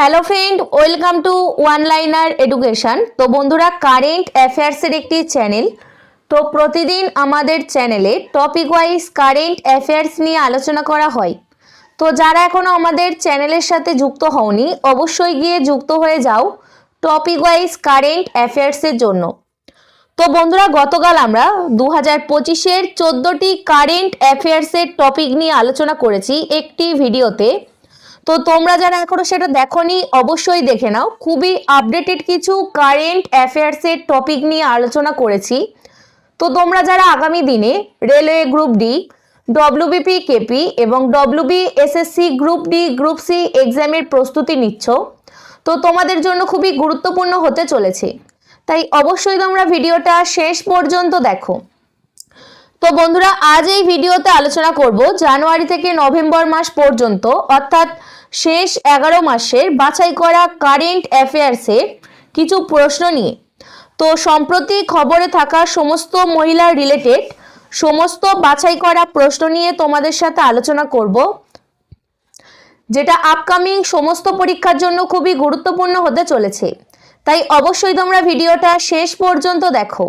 Hello friend welcome to one liner education তো বন্ধুরা current অ্যাফেয়ার্সের একটি চ্যানেল তো প্রতিদিন আমাদের চ্যানেলে টপিক ওয়াইজ কারেন্ট অ্যাফেয়ার্স নিয়ে আলোচনা করা হয়। তো যারা এখনও আমাদের চ্যানেলের সাথে যুক্ত হওনি, অবশ্যই গিয়ে যুক্ত হয়ে যাও টপিক ওয়াইজ কারেন্ট অ্যাফেয়ার্সের জন্য। তো বন্ধুরা, গতকাল আমরা দু হাজার পঁচিশের চোদ্দোটি কারেন্ট অ্যাফেয়ার্সের টপিক নিয়ে আলোচনা করেছি একটি ভিডিওতে তো তোমরা যারা এখনও সেটা দেখোনি, অবশ্যই দেখে নাও। খুবই আপডেটেড কিছু কারেন্ট অ্যাফেয়ার্সের টপিক নিয়ে আলোচনা করেছি। তো তোমরা যারা আগামী দিনে railway group D WBP KP এবং WB SSC group D group C এক্সামের প্রস্তুতি নিচ্ছ, তো তোমাদের জন্য খুবই গুরুত্বপূর্ণ হতে চলেছে। তাই অবশ্যই তোমরা ভিডিওটা শেষ পর্যন্ত দেখো। তো বন্ধুরা, আজ এই ভিডিওতে আলোচনা করব জানুয়ারি থেকে নভেম্বর মাস পর্যন্ত, অর্থাৎ শেষ এগারো মাসের বাছাই করা কারেন্ট অ্যাফেয়ার্সের কিছু প্রশ্ন নিয়ে। তো সম্প্রতি খবরে থাকা সমস্ত মহিলা রিলেটেড সমস্ত বাছাই করা প্রশ্ন নিয়ে তোমাদের সাথে আলোচনা করব, যেটা আপকামিং সমস্ত পরীক্ষার জন্য খুবই গুরুত্বপূর্ণ হতে চলেছে। তাই অবশ্যই তোমরা ভিডিওটা শেষ পর্যন্ত দেখো।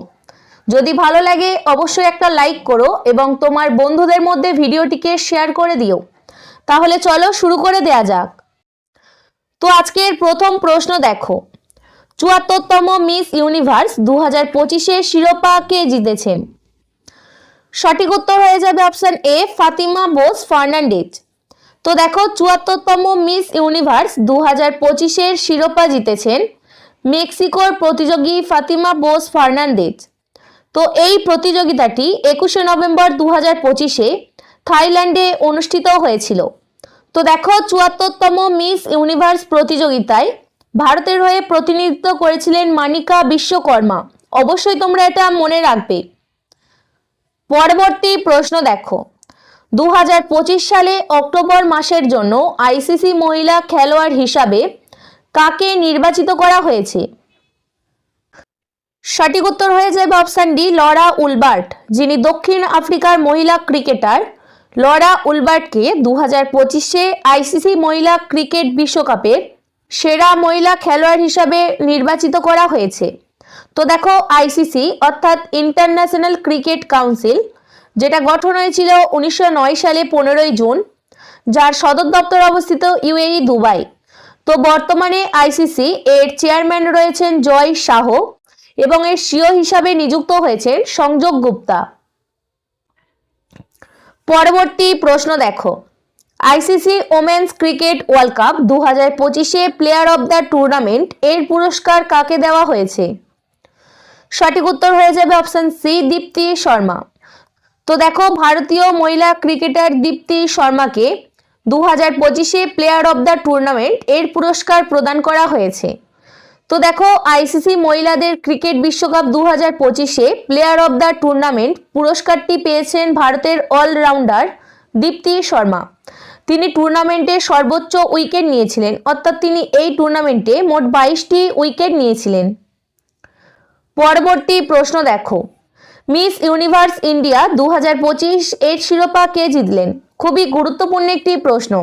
যদি ভালো লাগে, অবশ্যই একটা লাইক করো এবং তোমার বন্ধুদের মধ্যে ভিডিওটিকে শেয়ার করে দিও। তাহলে চলো শুরু করে দেয়া যাক। তো আজকের প্রথম প্রশ্ন দেখো। চুয়াত্তরতম মিস ইউনিভার্স দু হাজার পঁচিশে শিরোপা কে জিতেছেন সঠিক উত্তর হয়ে যাবে option A, Fatima Bosch Fernandez. তো দেখো, চুয়াত্তরতম মিস ইউনিভার্স দু হাজার পঁচিশের শিরোপা জিতেছেন মেক্সিকোর প্রতিযোগী ফাতিমা বোস ফার্নান্ডেজ। তো এই প্রতিযোগিতাটি একুশে নভেম্বর দু হাজার পঁচিশে থাইল্যান্ডে অনুষ্ঠিত হয়েছিল। তো দেখো, চুয়াত্তরতম মিস ইউনিভার্স প্রতিযোগিতায় ভারতের হয়ে প্রতিনিধিত্ব করেছিলেন মানিকা বিশ্বকর্মা। অবশ্যই তোমরা এটা মনে রাখবে। পরবর্তী প্রশ্ন দেখো। দু হাজার পঁচিশ সালে অক্টোবর মাসের জন্য আইসিসি মহিলা খেলোয়াড় হিসাবে কাকে নির্বাচিত করা হয়েছে? সঠিক উত্তর হয়ে যাবে অপশান ডি, লরা উলবার্ট, যিনি দক্ষিণ আফ্রিকার মহিলা ক্রিকেটার লরা উলবার্টকে দু হাজার পঁচিশে আইসিসি মহিলা ক্রিকেট বিশ্বকাপের সেরা মহিলা খেলোয়াড় হিসাবে নির্বাচিত করা হয়েছে। তো দেখো, আইসিসি অর্থাৎ ইন্টারন্যাশনাল ক্রিকেট কাউন্সিল, যেটা গঠন হয়েছিল উনিশশো নয় সালে পনেরোই জুন, যার সদর দপ্তর অবস্থিত ইউএই দুবাই। তো বর্তমানে আইসিসি এর চেয়ারম্যান রয়েছেন জয় শাহ এবং এর সিও হিসাবে নিযুক্ত হয়েছেন সংযোগ গুপ্তা। পরবর্তী প্রশ্ন দেখো। ICC women's cricket world cup দু হাজার পঁচিশে প্লেয়ার অব দ্য টুর্নামেন্ট এর পুরস্কার কাকে দেওয়া হয়েছে? সঠিক উত্তর হয়ে যাবে অপশান সি দীপ্তি শর্মা। তো দেখো, ভারতীয় মহিলা ক্রিকেটার দীপ্তি শর্মাকে দু হাজার পঁচিশে প্লেয়ার অব দ্য টুর্নামেন্ট এর পুরস্কার প্রদান করা হয়েছে। তো দেখো আইসিসি মহিলাদের ক্রিকেট বিশ্বকাপ দু হাজার পঁচিশে প্লেয়ার অব দ্য টুর্নামেন্ট পুরস্কারটি পেয়েছেন ভারতের অলরাউন্ডার দীপ্তি শর্মা। তিনি টুর্নামেন্টে সর্বোচ্চ উইকেট নিয়েছিলেন, অর্থাৎ তিনি এই টুর্নামেন্টে মোট বাইশটি উইকেট নিয়েছিলেন। পরবর্তী প্রশ্ন দেখো মিস ইউনিভার্স ইন্ডিয়া দু হাজার পঁচিশ এর শিরোপা কে জিতলেন? খুবই গুরুত্বপূর্ণ একটি প্রশ্ন।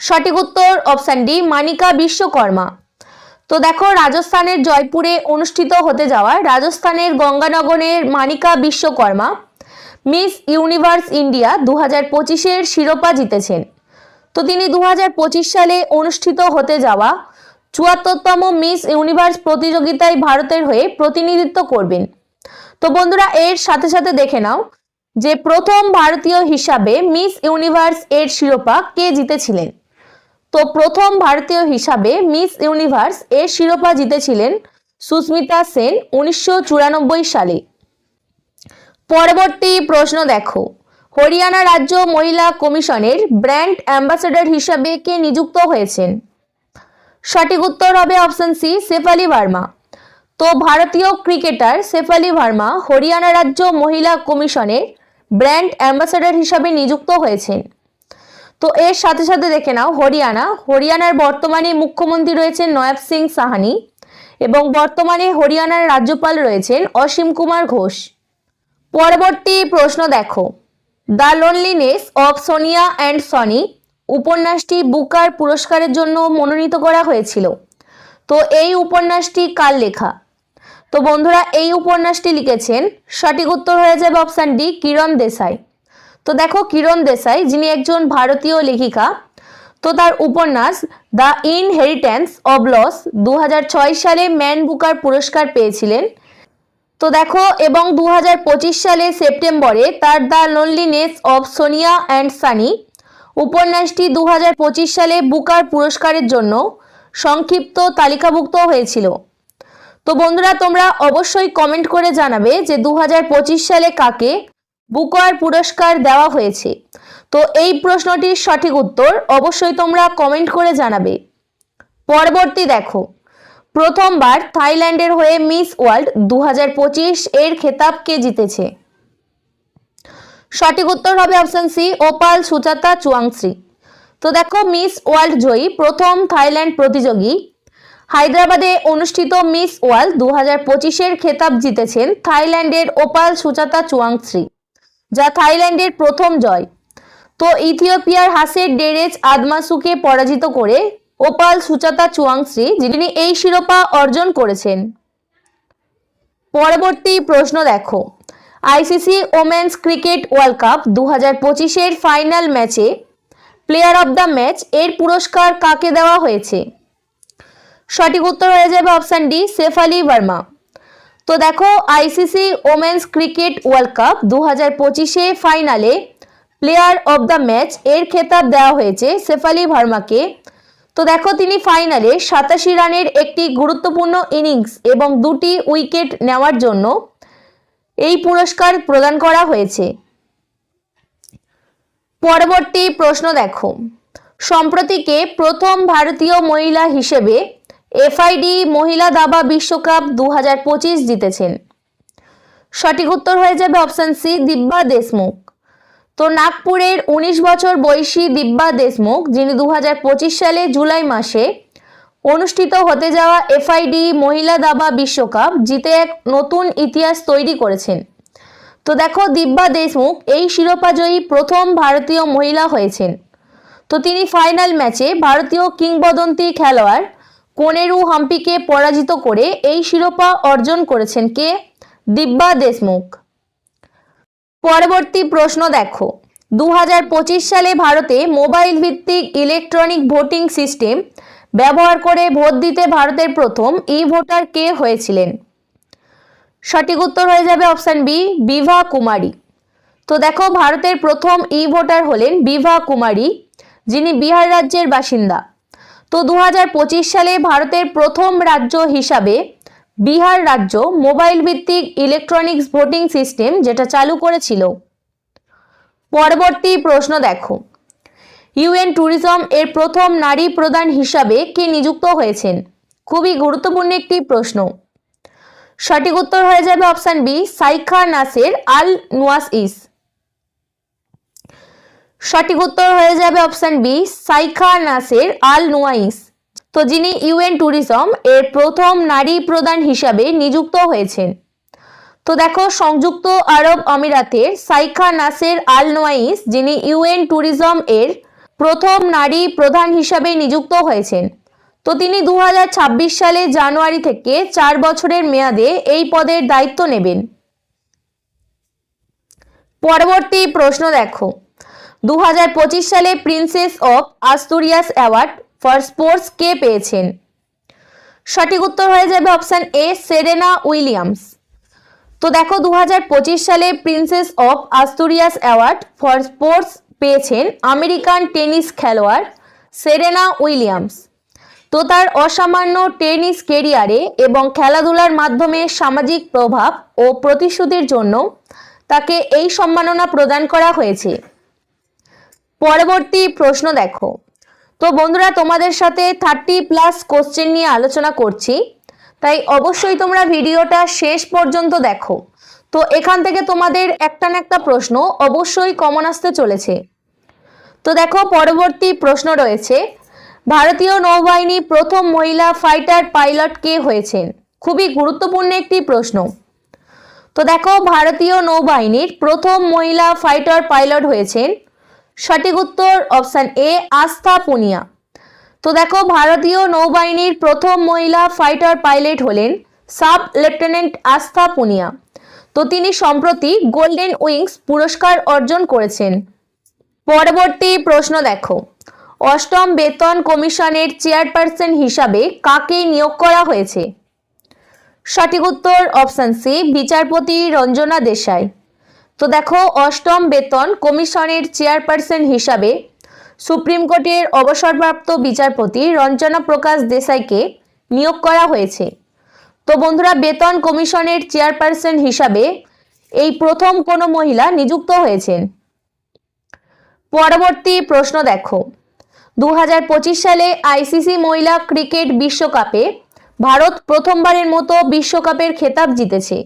সঠিক উত্তর অপশান ডি মানিকা বিশ্বকর্মা। তো দেখো, রাজস্থানের জয়পুরে অনুষ্ঠিত হতে যাওয়া রাজস্থানের গঙ্গানগরের Manika Vishwakarma, Miss Universe India দু হাজার পঁচিশের শিরোপা জিতেছেন। তো তিনি দু হাজার পঁচিশ সালে অনুষ্ঠিত হতে যাওয়া চুয়াত্তরতম মিস ইউনিভার্স প্রতিযোগিতায় ভারতের হয়ে প্রতিনিধিত্ব করবেন। তো বন্ধুরা, এর সাথে সাথে দেখে নাও যে প্রথম ভারতীয় হিসাবে মিস ইউনিভার্স এর শিরোপা কে জিতেছিলেন। তো প্রথম ভারতীয় হিসাবে মিস ইউনিভার্স এর শিরোপা জিতেছিলেন সুস্মিতা সেন উনিশশো চুরানব্বই সালে। পরবর্তী প্রশ্ন দেখো। হরিয়ানা রাজ্য মহিলা কমিশনের ব্র্যান্ড অ্যাম্বাসেডর হিসাবে কে নিযুক্ত হয়েছেন? সঠিক উত্তর হবে অপশন সি, শেফালি ভার্মা। তো ভারতীয় ক্রিকেটার শেফালি ভার্মা হরিয়ানা রাজ্য মহিলা কমিশনের ব্র্যান্ড অ্যাম্বাসেডর হিসাবে নিযুক্ত হয়েছেন। তো এর সাথে সাথে দেখে নাও, হরিয়ানা। হরিয়ানার বর্তমানে মুখ্যমন্ত্রী রয়েছেন নয়াব সিং সাহানি এবং বর্তমানে হরিয়ানার রাজ্যপাল রয়েছেন অসীম কুমার ঘোষ। পরবর্তী প্রশ্ন দেখো। The loneliness of Sonia and Sunny উপন্যাসটি বুকার পুরস্কারের জন্য মনোনীত করা হয়েছিল। তো এই উপন্যাসটি কার লেখা? তো বন্ধুরা, এই উপন্যাসটি লিখেছেন সঠিক উত্তর হয়ে যাবে অপশান ডি কিরণ দেশাই। তো দেখো কিরণ দেশাই, যিনি একজন ভারতীয় লেখিকা, তো তার উপন্যাস দ্য ইনহেরিটেন্স অব লস দু হাজার ছয় সালে ম্যান বুকার পুরস্কার পেয়েছিলেন। তো দেখো, এবং দু হাজার পঁচিশ সালে সেপ্টেম্বরে তার the loneliness of Sonia and Sunny, উপন্যাসটি দু হাজার পঁচিশ সালে বুকার পুরস্কারের জন্য সংক্ষিপ্ত তালিকাভুক্ত হয়েছিল। তো বন্ধুরা, তোমরা অবশ্যই কমেন্ট করে জানাবে যে দু হাজার পঁচিশ সালে কাকে বুকার পুরস্কার দেওয়া হয়েছে। তো এই প্রশ্নটির সঠিক উত্তর অবশ্যই তোমরা কমেন্ট করে জানাবে। পরবর্তী দেখো। প্রথমবার থাইল্যান্ডের হয়ে মিস ওয়ার্ল্ড দু হাজার পঁচিশ এর খেতাব কে জিতেছে। সঠিক উত্তর হবে option C Opal Suchata Chuangsri তো দেখো, মিস ওয়ার্ল্ড জয়ী প্রথম থাইল্যান্ড প্রতিযোগী। হায়দ্রাবাদে অনুষ্ঠিত মিস ওয়ার্ল্ড দু হাজার পঁচিশের খেতাব জিতেছেন থাইল্যান্ডের ওপাল সুচাতা চুয়াংশ্রী যা থাইল্যান্ডের প্রথম জয়। তো ইথিওপিয়ার হাসের ডেরেজ আদমাসুকে পরাজিত করে ওপাল সুচাতা চুয়াংশ্রী যিনি এই শিরোপা অর্জন করেছেন। পরবর্তী প্রশ্ন দেখো। ICC women's cricket world cup দু হাজার পঁচিশের ফাইনাল ম্যাচে প্লেয়ার অব দ্য ম্যাচ এর পুরস্কার কাকে দেওয়া হয়েছে? সঠিক উত্তর হয়ে যাবে অপশান ডি, সেফালি ভার্মা। তো দেখো ICC women's cricket world cup দু হাজার পঁচিশে ফাইনালে প্লেয়ার অব দ্য ম্যাচ এর খেতাব দেওয়া হয়েছে সেফালি ভার্মাকে তো দেখো তিনি ফাইনালে সাতাশি রানের একটি গুরুত্বপূর্ণ ইনিংস এবং দুটি উইকেট নেওয়ার জন্য এই পুরস্কার প্রদান করা হয়েছে। পরবর্তী প্রশ্ন দেখো। সম্প্রতিকে প্রথম ভারতীয় মহিলা হিসেবে এফআইডি মহিলা দাবা বিশ্বকাপ দু হাজার পঁচিশ জিতেছেন। সঠিক উত্তর হয়ে যাবে অপশন সি, দিব্যা দেশমুখ। তো নাগপুরের ১৯ বছর বয়সী দিব্যা দেশমুখ, যিনি দু হাজার পঁচিশ সালে জুলাই মাসে অনুষ্ঠিত হতে যাওয়া এফআইডি মহিলা দাবা বিশ্বকাপ জিতে এক নতুন ইতিহাস তৈরি করেছেন। তো দেখো, দিব্যা দেশমুখ এই শিরোপাজয়ী প্রথম ভারতীয় মহিলা হয়েছেন। তো তিনি ফাইনাল ম্যাচে ভারতীয় কিংবদন্তি খেলোয়াড় কোনেরু হাম্পিকে পরাজিত করে এই শিরোপা অর্জন করেছেন কে? দিব্যা দেশমুখ। পরবর্তী প্রশ্ন দেখো। দু হাজার পঁচিশ সালে ভারতে মোবাইল ভিত্তিক ইলেকট্রনিক ভোটিং সিস্টেম ব্যবহার করে ভোট দিতে ভারতের প্রথম ই ভোটার কে হয়েছিলেন? সঠিক উত্তর হয়ে যাবে অপশান বি, বিভা কুমারী। তো দেখো, ভারতের প্রথম ই ভোটার হলেন বিভা কুমারী, যিনি বিহার রাজ্যের বাসিন্দা। তো দু হাজার পঁচিশ সালে ভারতের প্রথম রাজ্য হিসাবে বিহার রাজ্য মোবাইল ভিত্তিক ইলেকট্রনিক্স ভোটিং সিস্টেম যেটা চালু করেছিল। পরবর্তী প্রশ্ন দেখো। ইউএন ট্যুরিজম এর প্রথম নারী প্রধান হিসাবে কে নিযুক্ত হয়েছেন? খুবই গুরুত্বপূর্ণ একটি প্রশ্ন। সঠিক উত্তর হয়ে যাবে option B, Shaikha Nasser Al Nuwais ইস সঠিক উত্তর হয়ে যাবে option B, Shaikha Nasser Al Nuwais তো যিনি ইউএন ট্যুরিজম, এর প্রথম নারী প্রধান হিসাবে নিযুক্ত হয়েছেন। তো দেখো, সংযুক্ত আরব আমিরাতের সাইখা নাসের আল নোয়াইস যিনি ইউএন ট্যুরিজম, এর প্রথম নারী প্রধান হিসাবে নিযুক্ত হয়েছেন। তো তিনি দু হাজার ছাব্বিশ সালে জানুয়ারি থেকে চার বছরের মেয়াদে এই পদের দায়িত্ব নেবেন। পরবর্তী প্রশ্ন দেখো। দু হাজার পঁচিশ সালে Princess of Asturias award for sports কে পেয়েছেন? সঠিক উত্তর হয়ে যাবে অপশান এ সেরেনা উইলিয়ামস তো দেখো দু হাজার পঁচিশ সালে Princess of Asturias award for sports পেয়েছেন আমেরিকান টেনিস খেলোয়াড় সেরেনা উইলিয়ামস তো তার অসামান্য টেনিস কেরিয়ারে এবং খেলাধুলার মাধ্যমে সামাজিক প্রভাব ও প্রতিশ্রুতির জন্য তাকে এই সম্মাননা প্রদান করা হয়েছে। পরবর্তী প্রশ্ন দেখো। তো বন্ধুরা, তোমাদের সাথে থার্টি প্লাস কোশ্চেন নিয়ে আলোচনা করছি। তাই অবশ্যই তোমরা ভিডিওটা শেষ পর্যন্ত দেখো। তো এখান থেকে তোমাদের একটা না একটা প্রশ্ন অবশ্যই কমন আসতে চলেছে। তো দেখো, পরবর্তী প্রশ্ন রয়েছে, ভারতীয় নৌবাহিনী প্রথম মহিলা ফাইটার পাইলট কে হয়েছেন? খুবই গুরুত্বপূর্ণ একটি প্রশ্ন। তো দেখো, ভারতীয় নৌবাহিনীর প্রথম মহিলা ফাইটার পাইলট হয়েছেন সঠিক উত্তর অপশান এ আস্থা পুনিয়া তো দেখো, ভারতীয় নৌবাহিনীর প্রথম মহিলা ফাইটার পাইলট হলেন সাব লেফটেন্যান্ট আস্থা পুনিয়া তো তিনি সম্প্রতি গোল্ডেন উইংস পুরস্কার অর্জন করেছেন। পরবর্তী প্রশ্ন দেখো, অষ্টম বেতন কমিশনের চেয়ারপারসন হিসাবে কাকে নিয়োগ করা হয়েছে? সঠিক উত্তর অপশান সি, বিচারপতি রঞ্জনা দেশাই। তো দেখো, অষ্টম বেতন কমিশনের চেয়ারপারসন হিসাবে সুপ্রিম কোর্টের অবসরপ্রাপ্ত বিচারপতি রঞ্জনা প্রকাশ দেশাইকে নিয়োগ করা হয়েছে। তো বন্ধুরা, বেতন কমিশনের চেয়ারপারসন হিসাবে এই প্রথম কোনো মহিলা নিযুক্ত হয়েছেন। পরবর্তী প্রশ্ন দেখো দু হাজার পঁচিশ সালে আইসিসি মহিলা ক্রিকেট বিশ্বকাপে ভারত প্রথমবারের মতো বিশ্বকাপের খেতাব জিতেছে।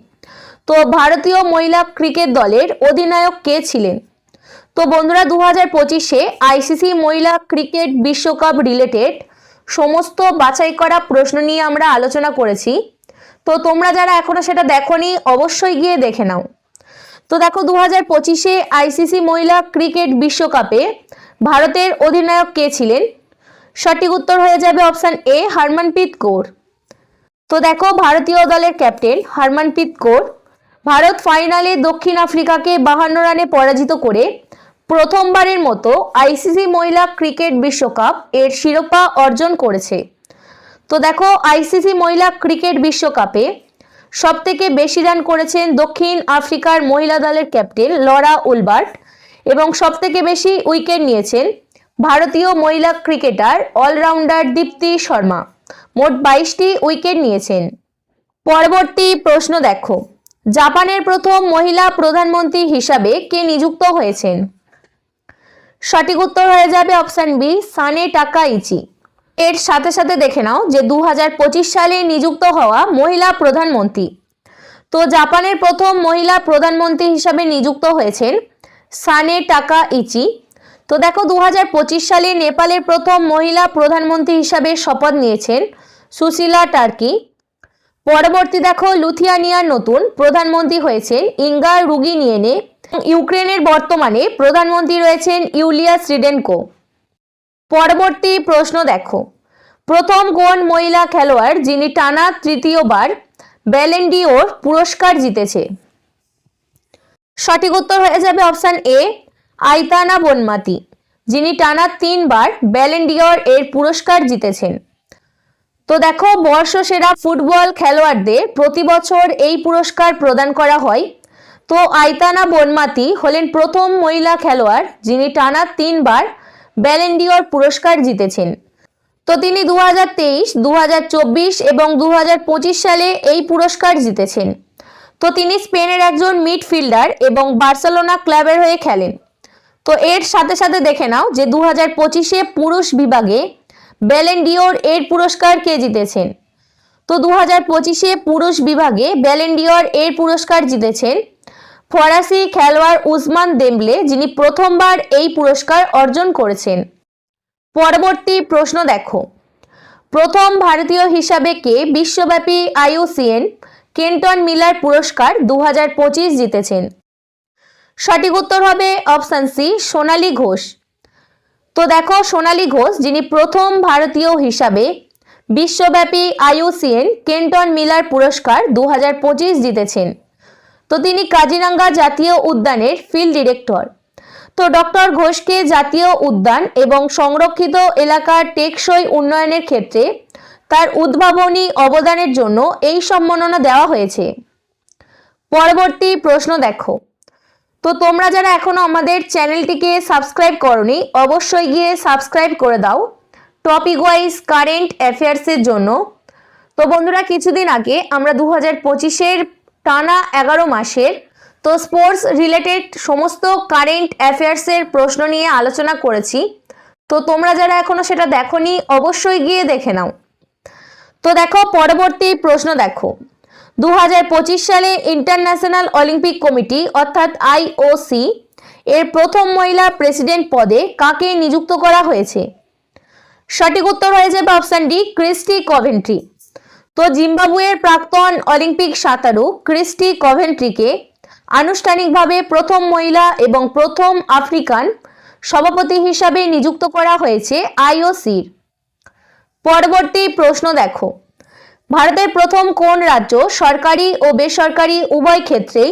তো ভারতীয় মহিলা ক্রিকেট দলের অধিনায়ক কে ছিলেন? তো বন্ধুরা দু হাজার পঁচিশে আইসিসি মহিলা ক্রিকেট বিশ্বকাপ রিলেটেড সমস্ত বাছাই করা প্রশ্ন নিয়ে আমরা আলোচনা করেছি। তো তোমরা যারা এখনও সেটা দেখোনি, অবশ্যই গিয়ে দেখে নাও। তো দেখো দু হাজার পঁচিশে আইসিসি মহিলা ক্রিকেট বিশ্বকাপে ভারতের অধিনায়ক কে ছিলেন? সঠিক উত্তর হয়ে যাবে অপশান এ, হারমনপ্রীত কৌর। তো দেখো, ভারতীয় দলের ক্যাপ্টেন হারমনপ্রীত কৌর। ভারত ফাইনালে দক্ষিণ আফ্রিকাকে বাহান্ন রানে পরাজিত করে প্রথমবারের মতো আইসিসি মহিলা ক্রিকেট বিশ্বকাপ এর শিরোপা অর্জন করেছে। তো দেখো, আইসিসি মহিলা ক্রিকেট বিশ্বকাপে সব থেকে বেশি রান করেছেন দক্ষিণ আফ্রিকার মহিলা দলের ক্যাপ্টেন লরা উলবার্ট এবং সব থেকে বেশি উইকেট নিয়েছেন ভারতীয় মহিলা ক্রিকেটার অলরাউন্ডার দীপ্তি শর্মা। মোট বাইশটি উইকেট নিয়েছেন। পরবর্তী প্রশ্ন দেখো। জাপানের প্রথম মহিলা প্রধানমন্ত্রী হিসাবে কে নিযুক্ত হয়েছেন? সঠিক উত্তর হয়ে যাবে অপশন বি, সানে টাকা ইচি এর সাথে সাথে দেখে নাও যে দু হাজার পঁচিশ সালে নিযুক্ত হওয়া মহিলা প্রধানমন্ত্রী। তো জাপানের প্রথম মহিলা প্রধানমন্ত্রী হিসাবে নিযুক্ত হয়েছেন সানে টাকা ইচি তো দেখো দু হাজার পঁচিশ সালে নেপালের প্রথম মহিলা প্রধানমন্ত্রী হিসাবে শপথ নিয়েছেন সুশীলা টার্কি। পরবর্তী দেখো, লুথিয়ানিয়ার নতুন প্রধানমন্ত্রী হয়েছেন ইঙ্গা রুগিনিয়েনে। ইউক্রেনের বর্তমানে প্রধানমন্ত্রী রয়েছেন ইউলিয়া শ্রিডেনকো পরবর্তী প্রশ্ন দেখো, প্রথম কোন মহিলা খেলোয়াড় যিনি টানা তৃতীয়বার ব্যালেন্ডিওর পুরস্কার জিতেছে? সঠিক উত্তর হয়ে যাবে অপশান এ, আইতানা বনমাতি, যিনি টানা তিনবার ব্যালেন্ডিওর এর পুরস্কার জিতেছেন। তো দেখো বর্ষসেরা ফুটবল খেলোয়াড়দের প্রতি বছর এই পুরস্কার প্রদান করা হয়। তো আইতানা বনমাতি হলেন প্রথম মহিলা খেলোয়াড় যিনি টানা তিনবার ব্যালেন্ডিওর পুরস্কার জিতেছেন। তো তিনি দু হাজার তেইশ দু হাজার চব্বিশ এবং দু হাজার পঁচিশ সালে এই পুরস্কার জিতেছেন। তো তিনি স্পেনের একজন মিডফিল্ডার এবং বার্সেলোনা ক্লাবের হয়ে খেলেন। তো এর সাথে সাথে দেখে নাও যে দু হাজার পঁচিশে পুরুষ বিভাগে ব্যালেন্ডিওর এর পুরস্কার কে জিতেছেন? তো দু হাজার পঁচিশে পুরুষ বিভাগে ব্যালেন্ডিওর এর পুরস্কার জিতেছেন ফরাসি খেলোয়াড় উসমান দেমলে যিনি প্রথমবার এই পুরস্কার অর্জন করেছেন। পরবর্তী প্রশ্ন দেখো। প্রথম ভারতীয় হিসাবে কে বিশ্বব্যাপী আইউসিএন কেন্টন মিলার পুরস্কার দু হাজার পঁচিশ জিতেছেন? সঠিক উত্তর হবে অপশান সি, সোনালী ঘোষ। তো দেখো সোনালী ঘোষ, যিনি প্রথম ভারতীয় হিসাবে বিশ্বব্যাপী আইউসিএন কেন্টন মিলার পুরস্কার দু হাজার পঁচিশ জিতেছেন। তো তিনি কাজিরাঙ্গা জাতীয় উদ্যানের ফিল্ড ডিরেক্টর। তো ডক্টর ঘোষকে জাতীয় উদ্যান এবং সংরক্ষিত এলাকার টেকসই উন্নয়নের ক্ষেত্রে তার উদ্ভাবনী অবদানের জন্য এই সম্মাননা দেওয়া হয়েছে। পরবর্তী প্রশ্ন দেখো। তো তোমরা যারা এখনও আমাদের চ্যানেলটিকে সাবস্ক্রাইব করনি, অবশ্যই গিয়ে সাবস্ক্রাইব করে দাও। টপিক ওয়াইজ কারেন্ট অ্যাফেয়ার্সের জন্য। তো বন্ধুরা, কিছুদিন আগে আমরা দু হাজার পঁচিশের টানা এগারো মাসের তো স্পোর্টস রিলেটেড সমস্ত কারেন্ট অ্যাফেয়ার্সের প্রশ্ন নিয়ে আলোচনা করেছি। তো তোমরা যারা এখনও সেটা দেখোনি, অবশ্যই গিয়ে দেখে নাও। তো দেখো, পরবর্তী প্রশ্ন দেখো। দু হাজার পঁচিশ সালে ইন্টারন্যাশনাল অলিম্পিক কমিটি, অর্থাৎ আইওসি এর প্রথম মহিলা প্রেসিডেন্ট পদে কাকে নিযুক্ত করা হয়েছে? সঠিক উত্তর হয়ে যাবে অপশান ডি, ক্রিস্টি কভেন্ট্রি। তো জিম্বাবুয়ের প্রাক্তন অলিম্পিক সাঁতারু ক্রিস্টি কভেন্ট্রিকে আনুষ্ঠানিকভাবে প্রথম মহিলা এবং প্রথম আফ্রিকান সভাপতি হিসাবে নিযুক্ত করা হয়েছে আইওসির পরবর্তী প্রশ্ন দেখো। ভারতের প্রথম কোন রাজ্য সরকারি ও বেসরকারি উভয় ক্ষেত্রেই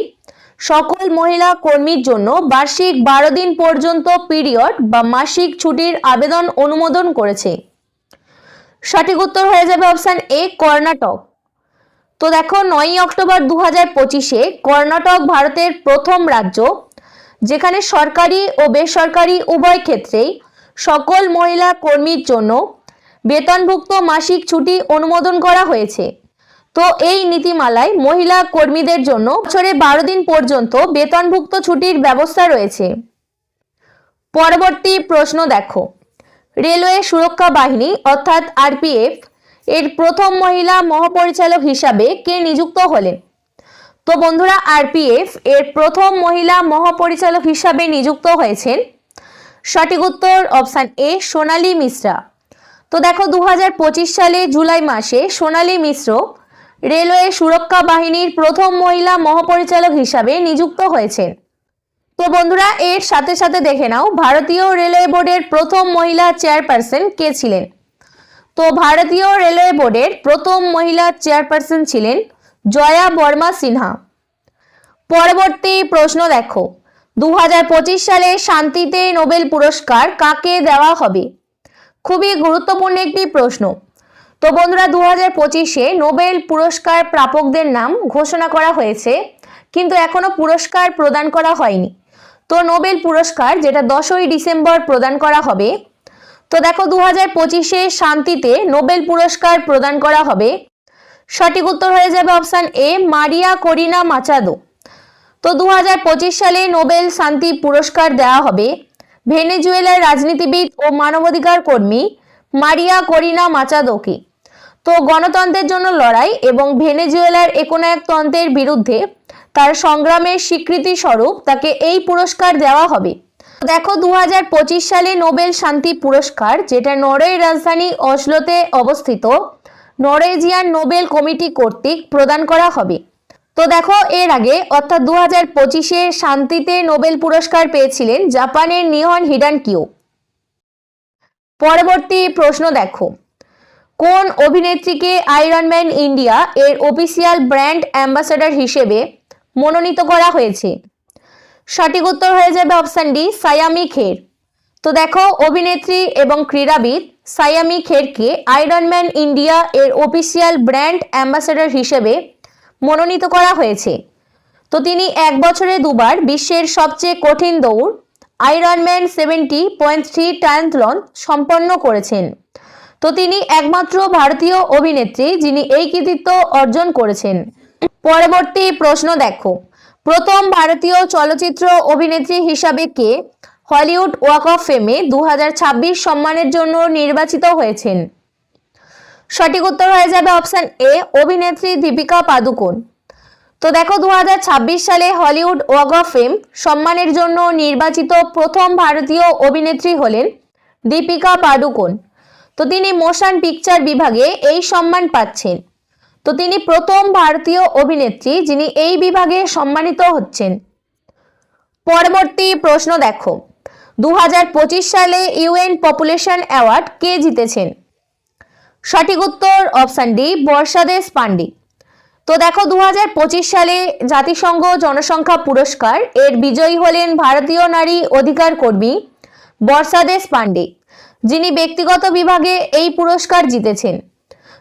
সকল মহিলা কর্মীর জন্য বার্ষিক বারো দিন পর্যন্ত পিরিয়ড বা মাসিক ছুটির আবেদন অনুমোদন করেছে? সঠিক উত্তর হয়ে যাবে অপশান এ, কর্ণাটক। তো দেখো, নয়ই অক্টোবর দু হাজার পঁচিশে কর্ণাটক ভারতের প্রথম রাজ্য, যেখানে সরকারি ও বেসরকারি উভয় ক্ষেত্রেই সকল মহিলা কর্মীর জন্য বেতনভুক্ত মাসিক ছুটি অনুমোদন করা হয়েছে। তো এই নীতিমালায় মহিলা কর্মীদের জন্য বছরে বারো দিন পর্যন্ত বেতনভুক্ত ছুটির ব্যবস্থা রয়েছে। পরবর্তী প্রশ্ন দেখো। রেলওয়ে সুরক্ষা বাহিনী অর্থাৎ আরপিএফ এর প্রথম মহিলা মহাপরিচালক হিসাবে কে নিযুক্ত হলেন? তো বন্ধুরা, আরপিএফ এর প্রথম মহিলা মহাপরিচালক হিসাবে নিযুক্ত হয়েছেন। সঠিক উত্তর অপশান এ সোনালী মিশ্রা। তো দেখো দু হাজার পঁচিশ সালে জুলাই মাসে সোনালী মিশ্র রেলওয়ে সুরক্ষা বাহিনীর প্রথম মহিলা মহাপরিচালক হিসাবে নিযুক্ত হয়েছেন। তো বন্ধুরা, এর সাথে সাথে দেখে নাও, ভারতীয় রেলওয়ে বোর্ডের প্রথম মহিলা চেয়ারপারসন কে ছিলেন? তো ভারতীয় রেলওয়ে বোর্ডের প্রথম মহিলা চেয়ারপারসন ছিলেন জয়া বর্মা সিনহা। পরবর্তী প্রশ্ন দেখো দু হাজার পঁচিশ সালে শান্তিতে নোবেল পুরস্কার কাকে দেওয়া হবে? খুবই গুরুত্বপূর্ণ একটি প্রশ্ন। তো বন্ধুরা দু হাজার পঁচিশে নোবেল পুরস্কার প্রাপকদের নাম ঘোষণা করা হয়েছে, কিন্তু এখনও পুরস্কার প্রদান করা হয়নি। তো নোবেল পুরস্কার যেটা দশই ডিসেম্বর প্রদান করা হবে, তো দেখো দু হাজার পঁচিশে শান্তিতে নোবেল পুরস্কার প্রদান করা হবে। সঠিক উত্তর হয়ে যাবে অপশান এ, মারিয়া করিনা মাচাদো। তো দু হাজার পঁচিশ সালে নোবেল শান্তি পুরস্কার দেওয়া হবে। ভেনেজুয়েলার রাজনীতিবিদ ও মানবাধিকার কর্মী মারিয়া করিনা মাচাদোকে। তো গণতন্ত্রের জন্য লড়াই এবং ভেনেজুয়েলার একনায়কতন্ত্রের বিরুদ্ধে তার সংগ্রামের স্বীকৃতি স্বরূপ তাকে এই পুরস্কার দেওয়া হবে। দেখো দু হাজার পঁচিশ সালে নোবেল শান্তি পুরস্কার, যেটা নরওয়ের রাজধানী অসলোতে অবস্থিত, নরওয়েজিয়ান নোবেল কমিটি কর্তৃক প্রদান করা হবে। তো দেখো, এর আগে অর্থাৎ দু হাজার পঁচিশে শান্তিতে নোবেল পুরস্কার পেয়েছিলেন জাপানের নিহন হিডান কিও পরবর্তী প্রশ্ন দেখো, কোন অভিনেত্রীকে আয়রন ম্যান ইন্ডিয়া এর অফিসিয়াল ব্র্যান্ড অ্যাম্বাসেডর হিসেবে মনোনীত করা হয়েছে? সঠিক উত্তর হয়ে যাবে অপশান ডি, সায়ামি খের। তো দেখো, অভিনেত্রী এবং ক্রীড়াবিদ সায়ামি খেরকে আয়রন ম্যান ইন্ডিয়া এর অফিসিয়াল ব্র্যান্ড অ্যাম্বাসেডর হিসেবে মনোনীত করা হয়েছে। তো তিনি এক বছরে দুবার বিশ্বের সবচেয়ে কঠিন দৌড় Ironman seventy point three triathlon সম্পন্ন করেছেন। তো তিনি একমাত্র ভারতীয় অভিনেত্রী যিনি এই কৃতিত্ব অর্জন করেছেন। পরবর্তী প্রশ্ন দেখো। প্রথম ভারতীয় চলচ্চিত্র অভিনেত্রী হিসাবে কে হলিউড ওয়াক অফ ফেমে দু হাজার ছাব্বিশ সম্মানের জন্য নির্বাচিত হয়েছেন? সঠিক উত্তর হয়ে যাবে অপশন এ, অভিনেত্রী দীপিকা পাদুকোন। তো দেখো দু হাজার ছাব্বিশ সালে হলিউড ওয়াক অফ ফেম সম্মানের জন্য নির্বাচিত প্রথম ভারতীয় অভিনেত্রী হলেন দীপিকা পাডুকোন তো তিনি মোশন পিকচার বিভাগে এই সম্মান পাচ্ছেন। তো তিনি প্রথম ভারতীয় অভিনেত্রী যিনি এই বিভাগে সম্মানিত হচ্ছেন। পরবর্তী প্রশ্ন দেখো দু হাজার পঁচিশ সালে ইউএন পপুলেশন অ্যাওয়ার্ড কে জিতেছেন? সঠিক উত্তর অপশান ডি, বর্ষাদেশ পান্ডে। তো দেখো দু হাজার পঁচিশ সালে জাতিসংঘ জনসংখ্যা পুরস্কার, এর বিজয়ী হলেন ভারতীয় নারী অধিকার কর্মী বর্ষাদেশ পান্ডে, যিনি ব্যক্তিগত বিভাগে এই পুরস্কার জিতেছেন।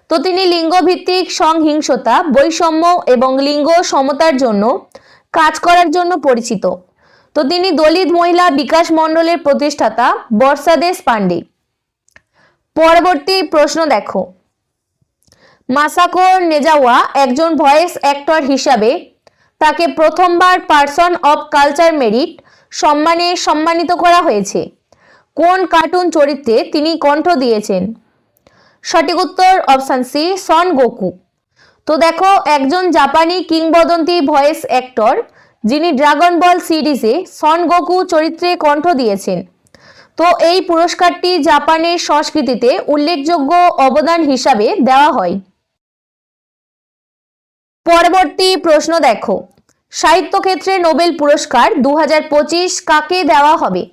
তো তিনি লিঙ্গভিত্তিক সংহিংসতা, বৈষম্য এবং লিঙ্গ সমতার জন্য কাজ করার জন্য পরিচিত। তো তিনি দলিত মহিলা বিকাশ মণ্ডলের প্রতিষ্ঠাতা বর্ষাদেশ পান্ডে। পরবর্তী প্রশ্ন দেখো। মাসাকোর নেজাওয়া একজন ভয়েস অ্যাক্টর হিসাবে তাকে প্রথমবার পার্সন অব কালচার মেরিট সম্মানে সম্মানিত করা হয়েছে। কোন কার্টুন চরিত্রে তিনি কণ্ঠ দিয়েছেন? সঠিক উত্তর অপশান সি, সন গোকু। তো দেখো, একজন জাপানি কিংবদন্তি ভয়েস অ্যাক্টর যিনি ড্রাগন বল সিরিজে সন গোকু চরিত্রে কণ্ঠ দিয়েছেন। তো এই পুরস্কারটি জাপানের সংস্কৃতিতে উল্লেখযোগ্য অবদান হিসাবে দেওয়া হয়। পরবর্তী প্রশ্ন দেখো। সাহিত্য ক্ষেত্রে নোবেল পুরস্কার দু হাজার পঁচিশ কাকে দেওয়া হবে?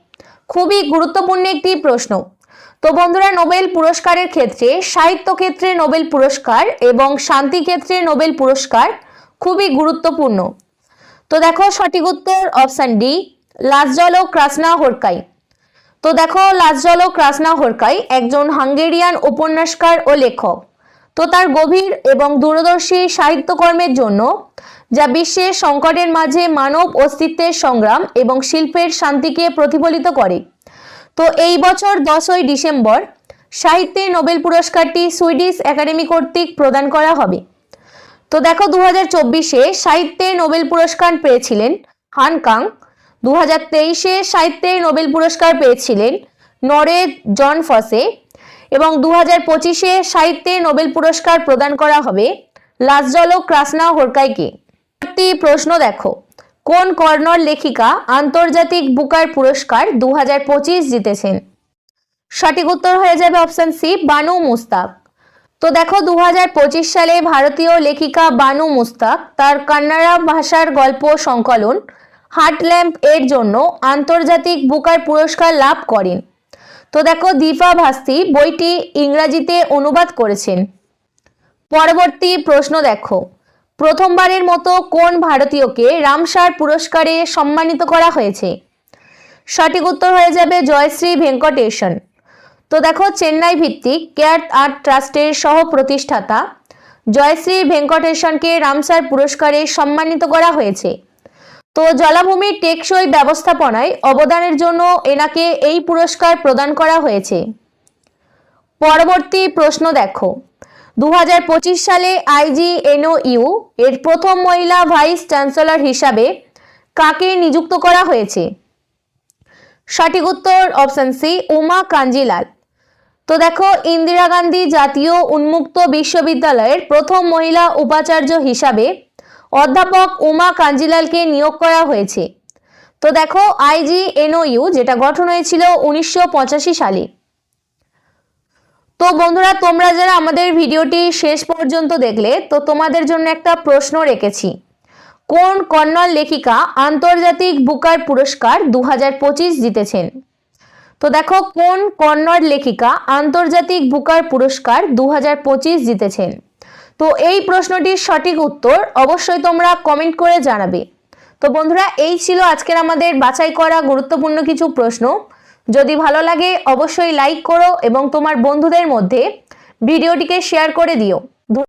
খুবই গুরুত্বপূর্ণ একটি প্রশ্ন। তো বন্ধুরা, নোবেল পুরস্কারের ক্ষেত্রে সাহিত্য ক্ষেত্রে নোবেল পুরস্কার এবং শান্তি ক্ষেত্রে নোবেল পুরস্কার খুবই গুরুত্বপূর্ণ। তো দেখো সঠিক উত্তর অপশান ডি, লাজজলো ক্রাসনা হোরকাই। তো দেখো লাজজলো ক্রাসনা হোরকাই, একজন হাঙ্গেরিয়ান উপন্যাসকার ও লেখক। তো তার গভীর এবং দূরদর্শী সাহিত্যকর্মের জন্য, যা বিশ্বের সংকটের মাঝে মানব অস্তিত্বের সংগ্রাম এবং শিল্পের শান্তিকে প্রতিফলিত করে। তো এই বছর দশই ডিসেম্বর, সাহিত্যে নোবেল পুরস্কারটি সুইডিশ একাডেমি কর্তৃক প্রদান করা হবে। তো দেখো দু হাজার চব্বিশে সাহিত্যে নোবেল পুরস্কার পেয়েছিলেন হানকাং দু হাজার তেইশে সাহিত্যে নোবেল পুরস্কার পেয়েছিলেন নরে জন ফসে এবং দু হাজার পঁচিশে সাহিত্যে নোবেল পুরস্কার প্রদান করা হবে লাজজলো ক্রাসনা হোরকাইকে। প্রশ্ন দেখো, কোন কর্নর লেখিকা আন্তর্জাতিক বুকার পুরস্কার দু হাজার পঁচিশ জিতেছেন? সঠিক উত্তর হয়ে যাবে অপশন সি, বানু মুস্তাক। তো দেখো দু হাজার পঁচিশ সালে ভারতীয় লেখিকা বানু মুস্তাক তার কান্নাড়া ভাষার গল্প সংকলন হার্ট ল্যাম্প এর জন্য আন্তর্জাতিক বুকার পুরস্কার লাভ করেন। তো দেখো, দীপা ভাস্তি বইটি ইংরাজিতে অনুবাদ করেছেন। পরবর্তী প্রশ্ন দেখো, প্রথমবারের মতো কোন ভারতীয়কে রামসার পুরস্কারে সম্মানিত করা হয়েছে? সঠিক উত্তর হয়ে যাবে জয়শ্রী ভেঙ্কটেশন। তো দেখো, চেন্নাই ভিত্তিক কেয়ার আর্ট ট্রাস্টের সহ প্রতিষ্ঠাতা জয়শ্রী ভেঙ্কটেশনকে রামসার পুরস্কারে সম্মানিত করা হয়েছে। তো জলাভূমির টেকসই ব্যবস্থাপনায় অবদানের জন্য এনাকে এই পুরস্কার প্রদান করা হয়েছে। পরবর্তী প্রশ্ন দেখো। দু হাজার পঁচিশ সালে আইজিএনওইউ এর প্রথম মহিলা ভাইস চ্যান্সেলর হিসাবে কাকে নিযুক্ত করা হয়েছে? সঠিক উত্তর অপশন সি, উমা কাঞ্জিলাল। তো দেখো, ইন্দিরা গান্ধী জাতীয় উন্মুক্ত বিশ্ববিদ্যালয়ের প্রথম মহিলা উপাচার্য হিসাবে অধ্যাপক উমা কাঞ্জিলালকে নিয়োগ করা হয়েছে। তো দেখো আইজিএনওইউ যেটা গঠন হয়েছিল উনিশশো পঁচাশি সালে। তো বন্ধুরা, তোমরা যারা আমাদের ভিডিওটি শেষ পর্যন্ত দেখলে, তো তোমাদের জন্য একটা প্রশ্ন রেখেছি। কোন কন্নড় লেখিকা আন্তর্জাতিক বুকার পুরস্কার দু হাজার পঁচিশ জিতেছেন? তো দেখো, কোন কন্নড় লেখিকা আন্তর্জাতিক বুকার পুরস্কার দু হাজার পঁচিশ জিতেছেন? তো এই প্রশ্নটির সঠিক উত্তর অবশ্যই তোমরা কমেন্ট করে জানাবে। তো বন্ধুরা, এই ছিল আজকের আমাদের বাছাই করা গুরুত্বপূর্ণ কিছু প্রশ্ন। যদি ভালো লাগে, অবশ্যই লাইক করো এবং তোমার বন্ধুদের মধ্যে ভিডিওটিকে শেয়ার করে দিও।